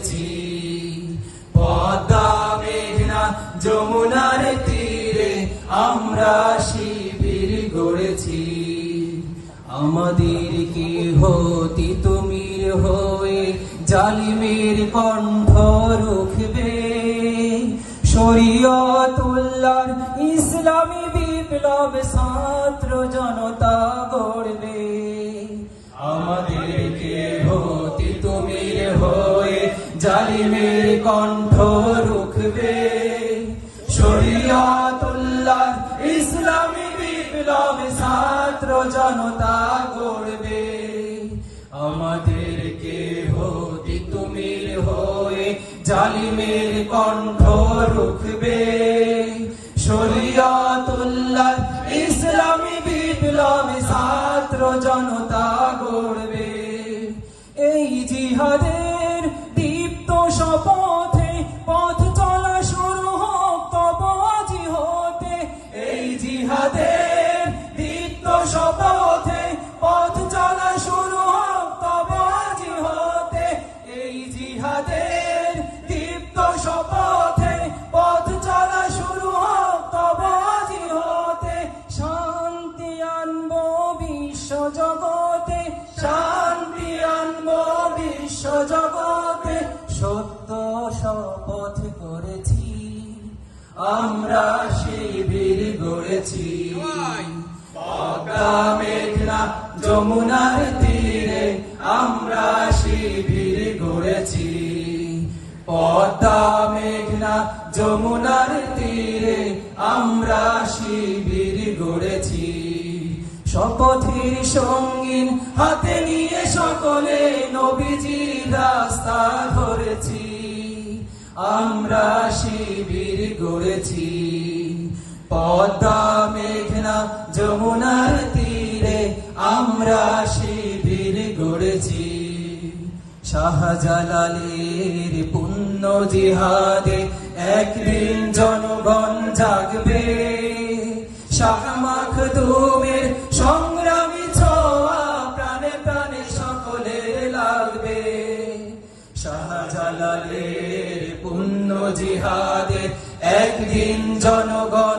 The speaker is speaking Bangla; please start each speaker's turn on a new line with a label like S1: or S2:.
S1: গড়েছি পদ্মা, মেঘনা, যমুনার তীরে আমরা শিবির গড়েছি।
S2: আমাদের কি হতি তুমির হয়ে জালিমের কণ্ঠ রুখবে? শরীয়তুল্লার ইসলামী বিপ্লব ছাত্র জনতা
S1: রুখবে শরীয়তুল্লাহ ইসলামী বিপ্লব ছাত্র জনতা গড়বে। তুমির হয়ে জালিমের কণ্ঠ রুখবে। শরীয়তুল্লাহ ইসলামী বিপ্লব ছাত্র জনতা গড়বে।
S2: এই জিহাদের শপথ করেছি,
S1: আমরা শিবির গড়েছি। মেঘনা, যমুনার তীরে আমরা শিবির গড়েছি। পদ্মা, মেঘনা, যমুনার তীরে আমরা শিবির গড়েছি।
S2: শপথের সঙ্গীন
S1: হাতে নিয়ে সকলে নবীজি রাস্তা ধরেছি। আমরা শিবির গড়েছি। পদ্মা, মেঘনা, যমুনার তীরে আমরা শিবির গড়েছি। শাহজালালের পুণ্য জিহাদে একদিন জনগণ জাগবে। শাহ মাখদুমের সংগ্রামী ছোয়া প্রাণে প্রাণে সকলের লাগবে। শাহজালালের পুণ্য জিহাদে একদিন জনগণ